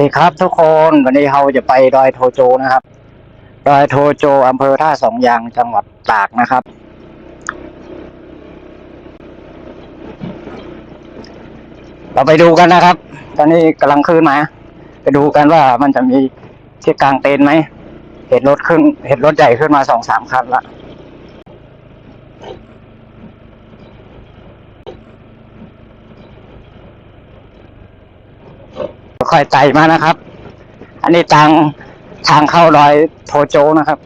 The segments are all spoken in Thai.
ดีครับทุกคนวันนี้เราจะไปดอยโทโจนะครับ ดอยโทโจอำเภอท่าสองยางจังหวัดตากนะครับ เราไปดูกันนะครับ ตอนนี้กำลังขึ้นมาไปดูกันว่ามันจะมีที่กลางเต็นท์ไหมเห็นรถขึ้น เห็นรถใหญ่ขึ้นมาสองสามคันละ ค่อยไต่มานะครับ อันนี้ทางทางเข้าดอยโทโจนะครับ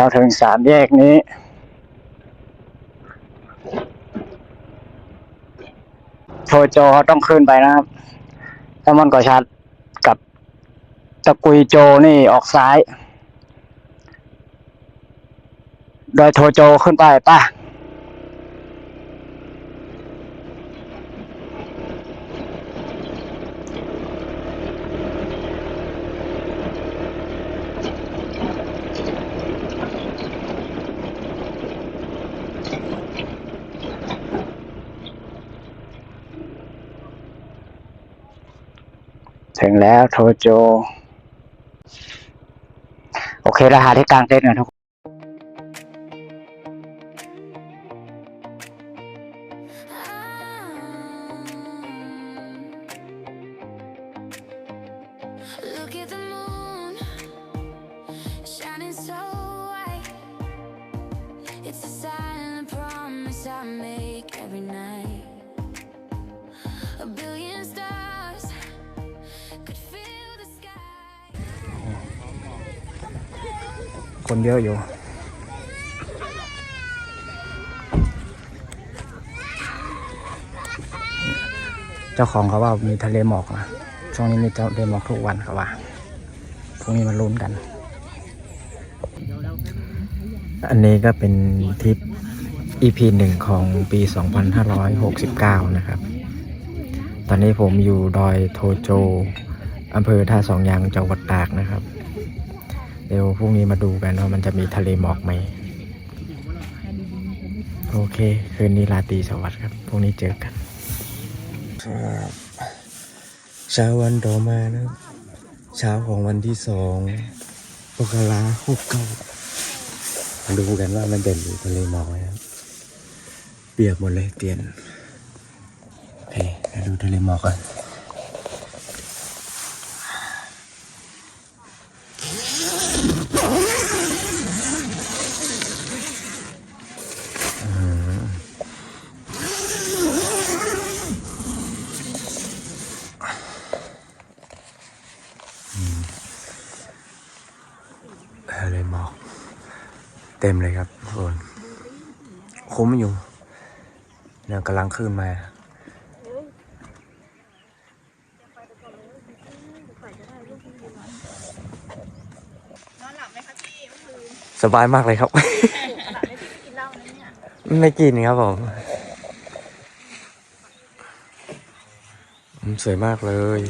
นี่เราถึงสามแยกนี้ โทโจต้องขึ้นไปนะครับถ้ามอนกอชัดกับตะกุยโจนี่ออกซ้าย โดยโทโจขึ้นไปป่ะ ถึงแล้วโทโจ โอเคเราหาที่กลางเต็นท์กันทุกคน Look at the คนเยอะอยู่ เจ้าของเขาว่ามีทะเลหมอกนะช่วงนี้มีทะเลหมอกทุกวันเขาว่าพรุ่งนี้มาลุ้นกัน อันนี้ก็เป็นทริป EP หนึ่งของปี 2569 นะครับ ตอนนี้ผมอยู่ดอยโทโจอำเภอท่าสองยางจังหวัดตากนะครับ เดี๋ยวพรุ่งนี้มาดูกันว่ามันจะมีทะเลหมอกไหม โอเค คืนนี้ราตรีสวัสดิ์ครับ พรุ่งนี้เจอกันเช้าวันต่อมานะเช้าของวันที่สองปกราหกเก้ามาดูกันว่ามันเด่นอยู่ทะเลหมอกไหมครับเปียกหมดเลยเตียนโอเคดูทะเลหมอกกัน ทะเลหมอก เต็มเลยครับทุกคนคุ้มอยู่เนี่ยกำลังขึ้นมา นอนหลับไหมคะพี่เมื่อคืนสบายมากเลยครับ หลับไม่กินเหล้านะเนี่ยไม่กินครับผมอืมสวยมากเลย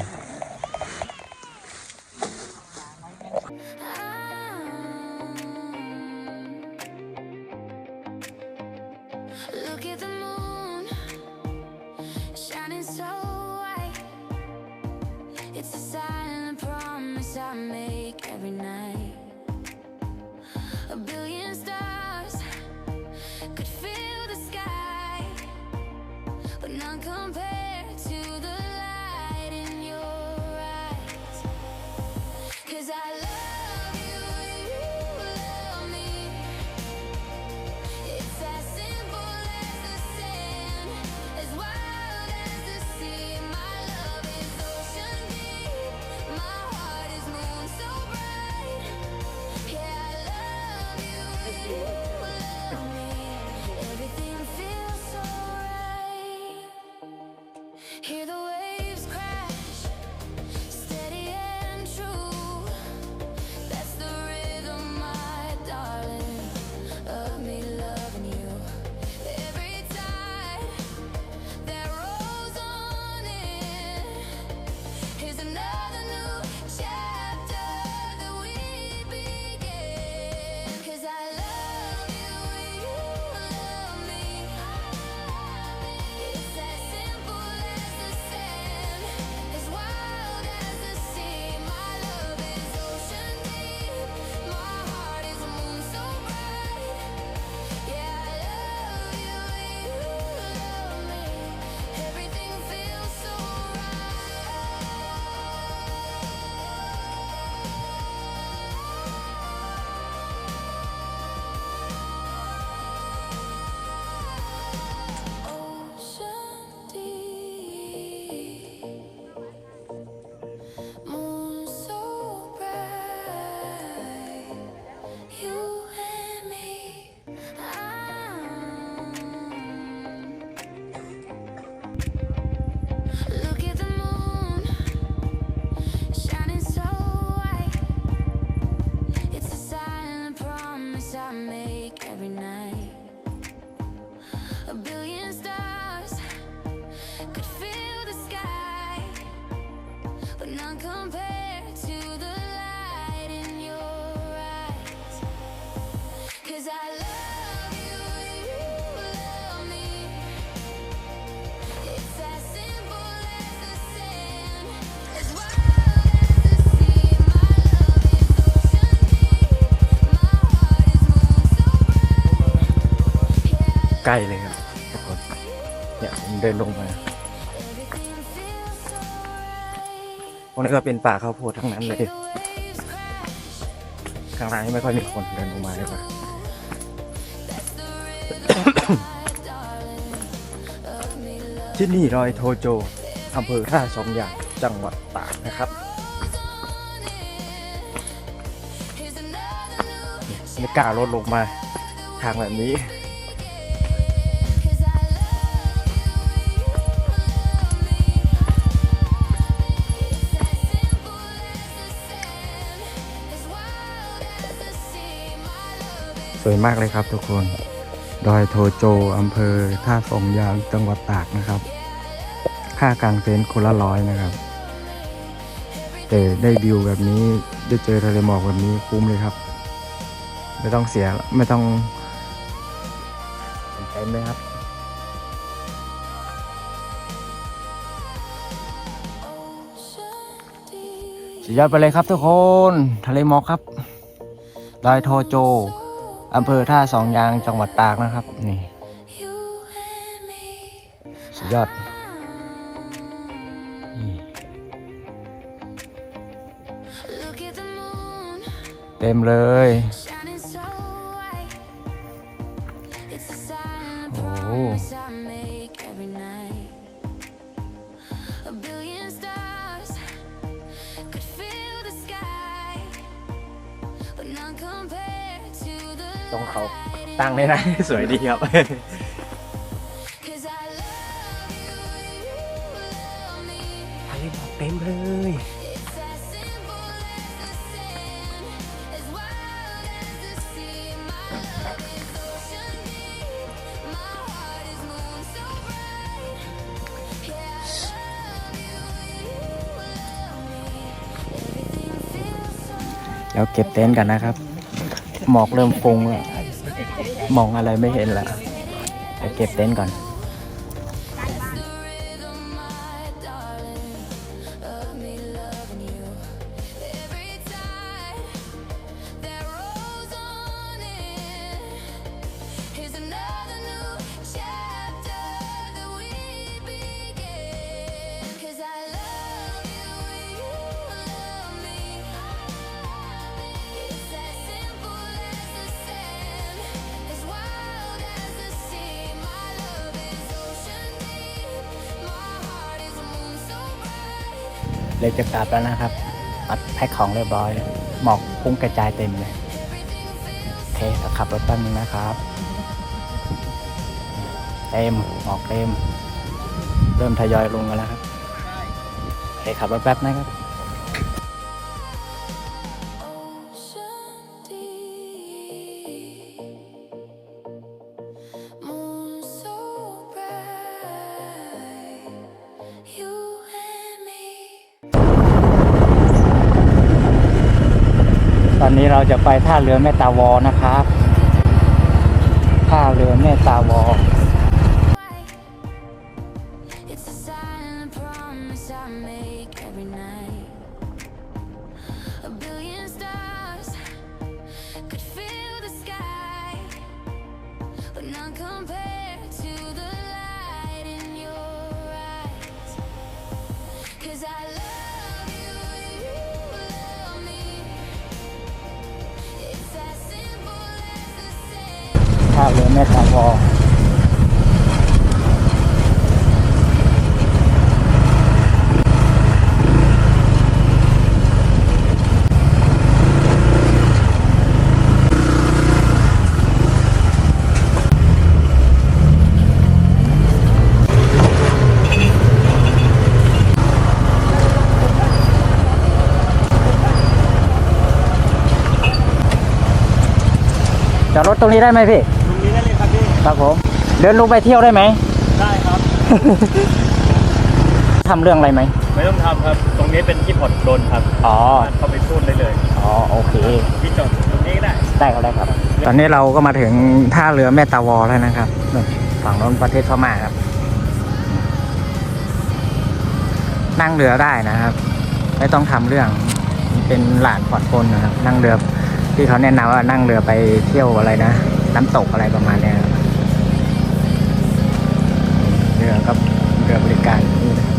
can't compare to Hear the กล้เลยครับทุกคนเนี่ยผมเดินลงมาพวกนี้ก็เป็นป่าข้าวโพดทั้งนั้นเลยข้างล่างนี่ไม่ค่อยมีคนเดินลงมาเลยว่ะที่นี่รอยโทโจอำเภอท่าสองอย่างจังหวัดตากนะครับไม่กล้ารถลงมาทางแบบนี้ วยมากเลยครับทุกคน ดอยโทโจอำเภอ ท่าสองยางจังหวัดตากนะครับ ค่ากลางเต็นท์คนละร้อยนะครับ แต่ได้วิวแบบนี้ได้เจอทะเลหมอกแบบนี้คุ้มเลยครับ ไม่ต้องเสียไม่ต้องสนใจไหมครับสุดยอดไปเลยครับทุกคน ทะเลหมอกครับดอยโทโจ อำเภอท่าสองยางจังหวัดตากนะครับ นี่ สุดยอดเต็มเลยโอ้ ตรงเขา light in ตั้งได้นะสวยดีครับ Cause I love you, you love me. ทะเลหมอกเต็มเลย It's as simple as the sand, as wild as the sea. My love is ocean deep, my heart is moon so bright. Yeah, I love you, you love me. Everything feels so แล้วเก็บเต็นท์กันนะครับ หมอกเริ่มฟุ้งแล้วมองอะไรไม่เห็นแล้วไปเก็บเต็นท์ก่อน เลยจะกลับแล้วนะครับอัดแพ็คของเรียบร้อยเลยหมอกพุ่งกระจายเต็มเลยโอเคขับรถแป๊บนึงนะครับเต็มหมอกเต็ม เริ่มทยอยลงกันแล้วครับโอเคขับรถแป๊บนะครับ เราจะไปท่าเรือแม่ตาวอนะครับ ท่าเรือแม่ตาวอ sand. ท่าเรือแม่ตาพอ จอดรถตรงนี้ได้ไหมพี่ตรงนี้ได้เลยครับพี่ครับผม เดินลงไปเที่ยวได้ไหม ได้ครับ ทำเรื่องอะไรไหมไม่ต้องทำครับ ตรงนี้เป็นที่ผ่อนปลนครับอ๋อ เข้าไปพูดได้เลยอ๋อ โอเค พี่จอดตรงนี้ก็ได้ ได้ครับได้ครับ ตอนนี้เราก็มาถึงท่าเรือแม่ตาวอแล้วนะครับนู่นฝั่งโน้นประเทศพม่าครับ นั่งเรือได้นะครับ ไม่ต้องทำเรื่อง เป็นหลานผ่อนปลนนะครับ นั่งเรือ ที่เขาแนะนำว่านั่งเรือไปเที่ยวอะไรนะ น้ำตกอะไรประมาณเนี้ยครับกับเรือบริการนี่นะครับ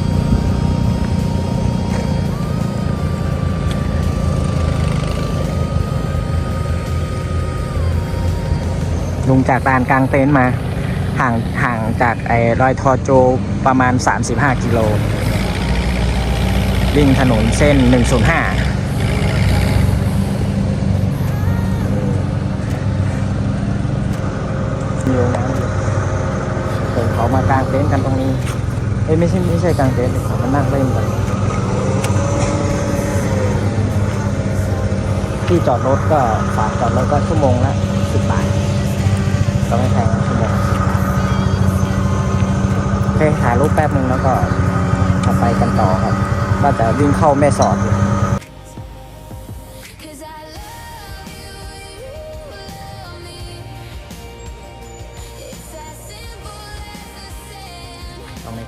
ลงจากลานกลางเต็นท์มา ห่างห่างจากไอ้รอยทอโจประมาณ 35 กิโลวิ่งถนนเส้น 105 มีโรงน้ำอยู่เห็นเขามากางเต็นท์กันตรงนี้ เอ้ยไม่ใช่ไม่ใช่กางเต็นท์เขามานั่งเล่นกันที่จอดรถก็ฝากจอดรถก็ชั่วโมงละสิบบาทก็ไม่แพงชั่วโมงละ10บาทโอเคถ่ายรูปแป๊บนึงแล้วก็ไปกันต่อครับว่าจะวิ่งเข้าแม่สอดอยู่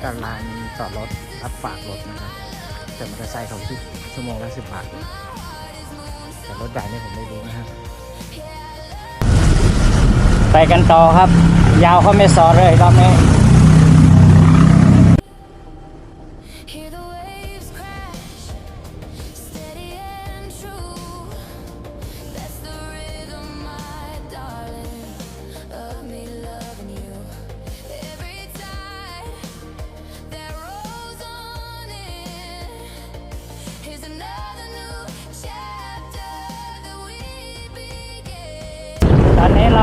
sand. ตรงนี้ก็ลานจอดรถรับฝากรถนะครับแต่มอเตอร์ไซค์เขาคิดชั่วโมงละสิบบาท แต่รถใหญ่นี่ผมไม่รู้นะครับ ไปกันต่อครับ ยาวเข้าไม่ซอเลยรอบนี้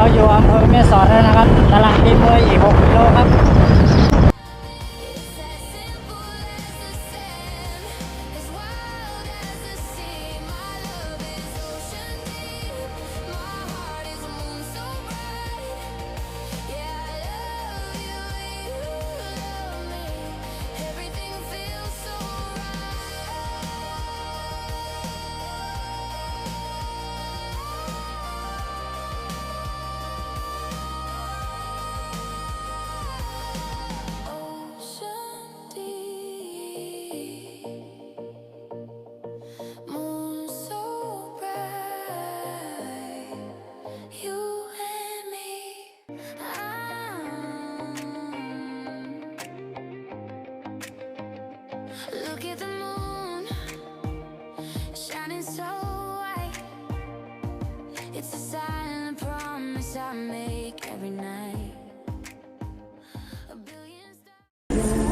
เราอยู่อำเภอแม่สอดแล้วนะครับ ตลาดตีมวยอีก6กิโลครับ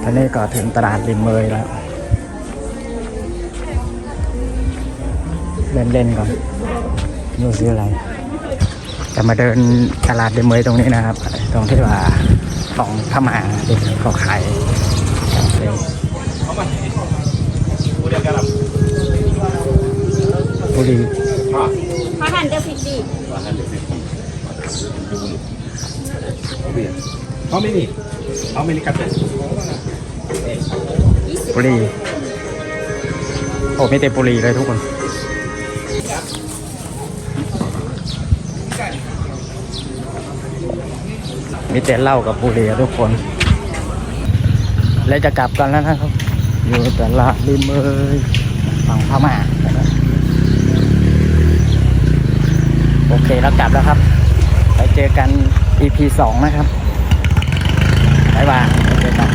อนนี้ก็ถึงตลาดริมเมยแล้วเล่นเล่นๆก่อนดูซื้ออะไร จะมาเดินตลาดริมเมยตรงนี้นะครับ ตรงที่ว่าของพม่าที่เขาขายบุรี How many? How many cartons? บุรีโอ้ไม่เต็มบุรีเลยทุกคน มีแต่เหล้ากับบุรีอะทุกคน แล้วจะกลับกันแล้วนะครับ อยู่แต่ละริมเอยฝั่งพม่าโอเคแล้วกลับแล้วครับไปเจอกัน EP สองนะครับบ๊ายบายเจอกัน